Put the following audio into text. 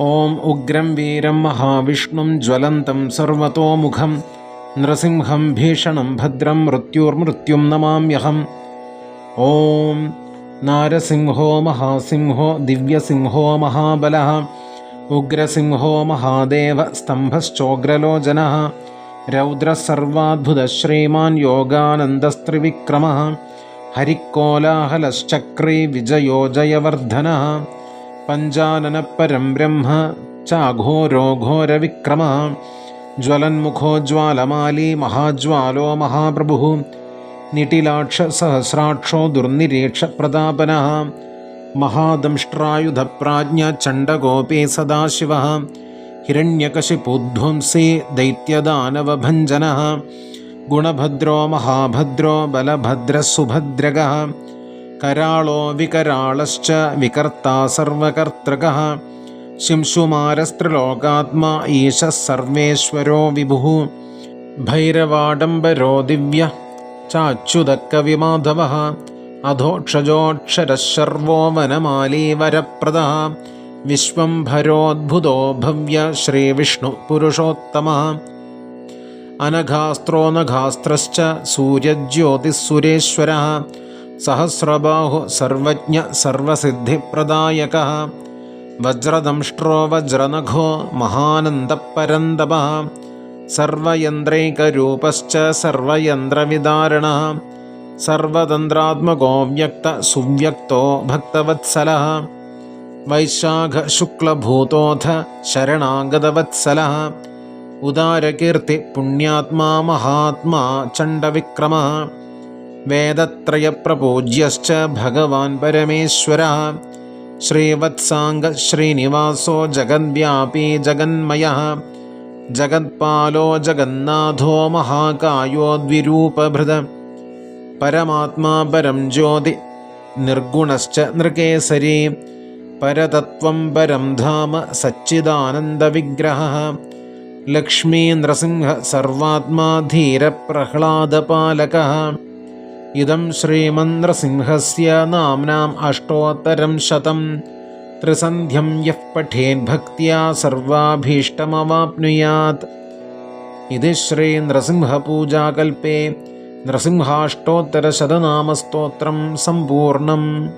ഓം ഉഗ്രം വീരം മഹാവിഷ്ണും ജ്വലന്തം സർവതോമുഖം നൃസിംഹം ഭീഷണം ഭദ്രം മൃത്യുർമൃത്യും നമാമ്യഹം. ഓം നാരസിംഹോ മഹാസിംഹോ ദിവ്യസിംഹോ മഹാബല. ഉഗ്രസിംഹോ മഹാദേവ സ്തംഭശ്ചോഗ്രലോചന. രൗദ്രസർവാദ്ഭുതശ്രീമാൻ യോഗാനന്ദസ്ത്രിവിക്രമ. ഹരിക്കോലാഹലശ്ചക്രീ വിജയോജയവർദ്ധന. പഞ്ചാനനപരം ബ്രഹ്മ ചാഘോരോ ഘോരവിക്രമ ജ്വലന്മുഖോജ്വാലമാലി മഹാജ്വാലോ മഹാപ്രഭു നിട്ടിലാക്ഷസഹസ്രാക്ഷോ ദുർനിരീക്ഷപ്രതാപന മഹാദംഷ്ട്രായുധപ്രാജ്ഞ ചണ്ഡഗോപേ സദാശിവ ഹിരണ്യകശിപുധ്വംസി ദൈത്യദാനവഭഞ്ജന ഗുണഭദ്രോ മഹാഭദ്രോ ബലഭദ്രസുഭദ്രക കരാളോ വികരാളശ്ച വികർത്ത സർവകർത്തൃക. ശിംശുമാരസ്ത്രിലോകാത്മാ ഈശ സർവേശ്വരോ വിഭു. ഭൈരവാഡംബരോ ദിവ്യ ചാച്യുതക്കവിമാധവ. അധോക്ഷജോക്ഷരശർവോ വനമാലീ വരപ്രദ വിശ്വംഭരോദ്ഭുതോ ഭവ്യ ശ്രീവിഷ്ണു പുരുഷോത്തമ അനഘാസ്ത്രോനഘാസ്ത്രശ്ച സൂര്യജ്യോതിസുരേശ്വര സഹസ്രബാഹു സർവജ്ഞ സർവസിദ്ധിപ്രദായക. വജ്രദംഷ്ട്രോ വജ്രനഖോ മഹാനന്ദപരന്തപ. സർവയന്ത്രൈകരൂപശ്ച സർവയന്ത്രവിദാരണ സർവതന്ത്രാത്മകോ വ്യക്ത സുവ്യക്തോ ഭക്തവത്സല. വൈശാഖ ശുക്ലഭൂതോഥ ശരണാഗതവത്സല. ഉദാരകീർത്തി പുണ്യാത്മാ മഹാത്മാ ചണ്ഡവിക്രമ. വേദത്രയപ്രപൂജ്യശ്ച ഭഗവാൻ പരമേശ്വര. ശ്രീവത്സാംഗ ശ്രീനിവാസോ ജഗദ്വ്യാപി ജഗന്മയ. ജഗത്പാലോ ജഗന്നാഥോ മഹാകായോ ദ്വിരൂപഭൃത. പരമാത്മാ പരം ജ്യോതി നിർഗുണശ്ച നൃകേസരി. പരതത്വം പരം ധാമ സച്ചിദാനന്ദവിഗ്രഹ ലക്ഷ്മീ നൃസിംഹ സർവാത്മാ ധീരപ്രഹ്ലാദപാലക ഇതം ശ്രീമന്ത്രസിംഹസ്യ നാംനാം അഷ്ടോത്തരം ശതം. ത്രിസന്ധ്യം യഃ പഠേദ്ഭക്തിയാ സർവാഭീഷ്ടമവാപ്നുയാത്. ഇത് ശ്രീ നൃസിംഹപൂജാകൽപ്പേ നൃസിംഹാഷ്ടോത്തരശതനാമസ്തോത്രം സമ്പൂർണം